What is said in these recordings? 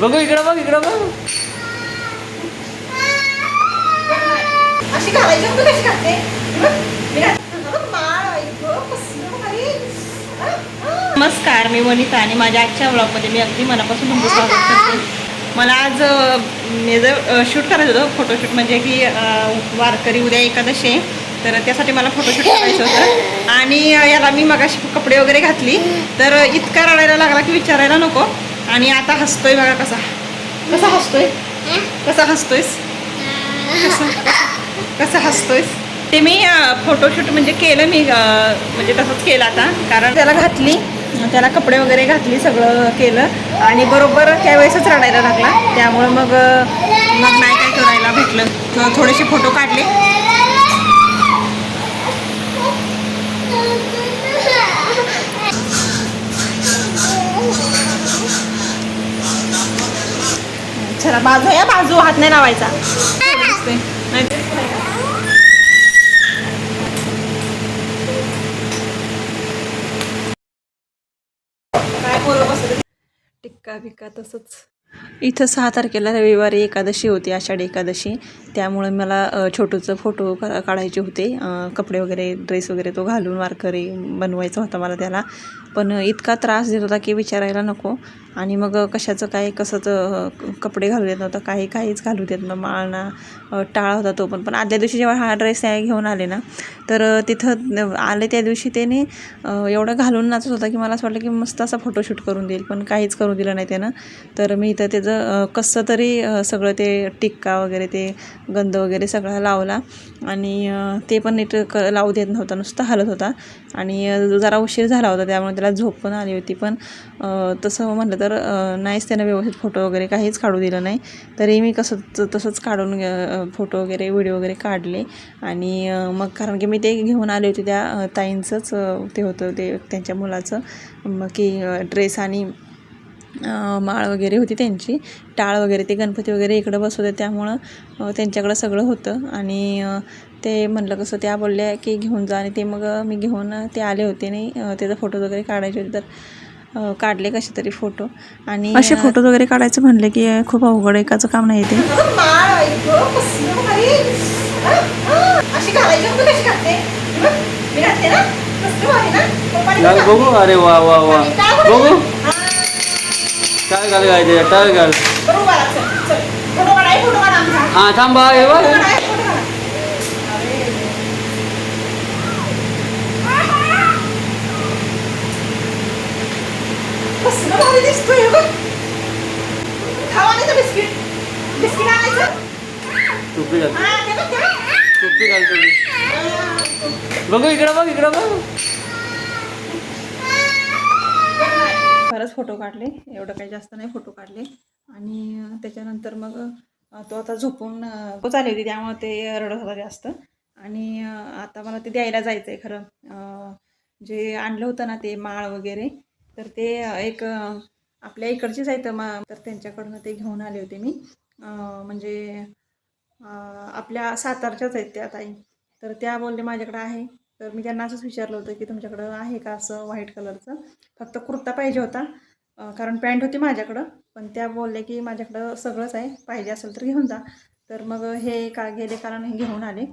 बघू इकडं बघ इकडं बघ. अशी घालायची तू कशी घालते? नमस्कार मी वनिता आणि माझ्या आजच्या ब्लॉगमध्ये मी अगदी मनापासून तुमचं स्वागत करते. मला आज जर शूट करायचं होतं फोटोशूट म्हणजे की वारकरी उद्या एकादशी आहे तर त्यासाठी मला फोटोशूट करायचं होतं. आणि याला मी मगाशी कपडे वगैरे घातली. तर इतका रडायला लागला की विचारायला नको. आणि आता हसतोय बघा कसा. कसा हसतोय? कसा हसतोयस? कसं हसतोयस? ते मी फोटोशूट म्हणजे केलं मी म्हणजे तसंच केलं आता. कारण त्याला घातली त्याला कपडे वगैरे घातली सगळं केलं. आणि बरोबर त्यावेळेसच रडायला लागला. त्यामुळं मग मग नाही काय करायला भेटलं. थोडेसे फोटो काढले. चला बाजू या बाजू हात नाही लावायचा. काय टिक्का बिक्का तसंच. इथं सहा तारखेला रविवारी एकादशी होती आषाढी एकादशी. त्यामुळे मला छोटूचं फोटो का काढायचे होते. कपडे वगैरे ड्रेस वगैरे तो घालून वारकरी बनवायचा होता मला त्याला. पण इतका त्रास देत होता की विचारायला नको. आणि मग कशाचं काय कसंच कपडे घालू देत नव्हतं. काही काहीच घालू देत नव्हतं. माळणा टाळा होता तो पण. पण आदल्या दिवशी जेव्हा हा ड्रेस घेऊन आले ना तर तिथं आले त्या दिवशी त्याने एवढं घालून नाचत होता की मला असं वाटलं की मस्त असा फोटोशूट करून देईल. पण काहीच करू दिलं नाही त्यानं. तर मी इथं त्याचं कसं तरी सगळं ते टिक्का वगैरे ते गंध वगैरे सगळा लावला. आणि ते पण नीट क लावू देत नव्हता. नुसता हलत होता. आणि जरा उशीर झाला होता त्यामुळे त्याला झोप पण आली होती. पण तसं म्हटलं तर नाहीच त्यानं व्यवस्थित फोटो वगैरे काहीच काढू दिलं नाही. तरी मी कसं तसंच काढून फोटो वगैरे व्हिडिओ वगैरे काढले. आणि मग कारण की मी ते घेऊन आले होते त्या ताईंचंच ते होतं ते त्यांच्या मुलाचं मग की ड्रेस आणि माळ वगैरे होती त्यांची. टाळ वगैरे ते गणपती वगैरे इकडं बसवते त्यामुळं त्यांच्याकडं सगळं होतं. आणि ते म्हणलं कसं त्या बोलल्या की घेऊन जा. आणि ते मग मी घेऊन ते आले होते आणि अ, त्याचा फोटो वगैरे काढायचे होते. तर काढले कसे तरी फोटो आणि असे फोटो वगैरे काढायचं म्हणले की खूप अवघड एकाचं काम नाही ते. बघू. अरे वा वा वा? बघू. काय घाल काय त्याच्यात काय घाल. हा थांबा हे बघ. दिसतोय बिस्किट. बिस्किट आणायचं? टोपी ते ते. टोपी बघू इकडं बघ इकडं बघ. बरंच फोटो काढले एवढं काही जास्त नाही फोटो काढले. आणि त्याच्यानंतर मग तो आता झोपून अं, झोप होती त्यामुळे ते रडत होता जास्त. आणि आता मला ते द्यायला जायचं आहे खरं जे आणलं होतं ना ते माळ वगैरे तर ते एक आपल्या इकडचेच आहेत मा तर त्यांच्याकडनं ते घेऊन आले होते मी. म्हणजे आपल्या सातारच्याच आहेत त्या ताई. तर त्या बोलले माझ्याकडे आहे. तर मी त्यांना असंच विचारलं होतं की तुमच्याकडं आहे का असं व्हाईट कलरचं फक्त कुर्ता पाहिजे होता कारण पॅन्ट होती माझ्याकडं पण त्या बोलल्या की माझ्याकडं सगळंच आहे पाहिजे असेल तर घेऊन जा. तर मग हे का गेले कारण हे घेऊन आले.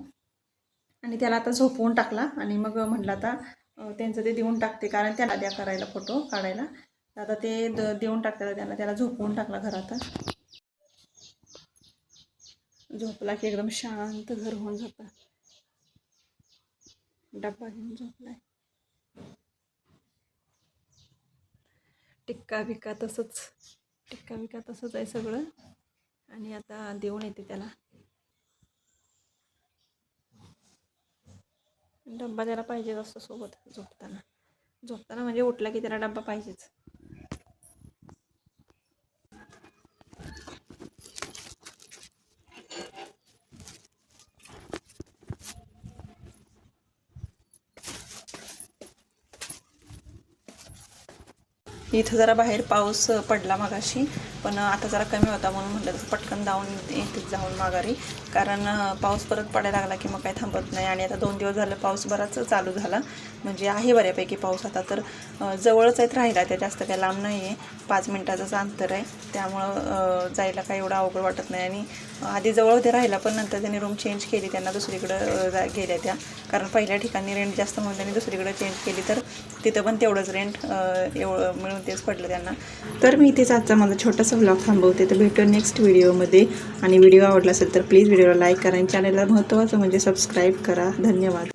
आणि त्याला आता झोपवून टाकला आणि मग म्हटलं आता त्यांचं ते देऊन टाकते कारण त्याला द्या करायला फोटो काढायला. आता ते द देऊन टाकतात त्यांना त्याला झोपवून टाकला घरात झोपला की एकदम शांत घर होऊन जातं. डब्बा घेऊन झोपलाय. टिक्का बिक्का तसंच टिक्का बिक्का तसंच आहे सगळं. आणि आता देऊन येते त्याला. डब्बा त्याला पाहिजेच असतो सोबत झोपताना. झोपताना म्हणजे उठला की त्याला डब्बा पाहिजेच. इथं जरा बाहेर पाऊस पडला मगाशी. पण आता जरा कमी होता म्हणून म्हटलं तर पटकन जाऊन येते जाऊन माघारी. कारण पाऊस परत पडायला लागला की मग काही थांबत नाही. आणि आता दोन दिवस झालं पाऊस बराच चालू झाला. म्हणजे आहे बऱ्यापैकी पाऊस आता तर जवळच आहेत राहिला त्या जास्त काही लांब नाही आहे पाच मिनटाचंच अंतर आहे. त्यामुळं जायला काही एवढं अवघड वाटत नाही. आणि आधी जवळ होते राहिला पण नंतर त्यांनी रूम चेंज केली. त्यांना दुसरीकडं जा गेल्या त्या. कारण पहिल्या ठिकाणी रेंट जास्त म्हणून त्यांनी दुसरीकडं चेंज केली तर तिथं पण तेवढंच रेंट एवढं मिळून तेच पडलं त्यांना. तर मी इथेच आजचा माझा छोटासा व्लॉग थांबवते. तर भेटू नेक्स्ट व्हिडिओमध्ये आणि व्हिडिओ आवडला असेल तर प्लीज व्हिडिओला लाईक करा. आणि चॅनलला महत्त्वाचं म्हणजे सबस्क्राईब करा. धन्यवाद.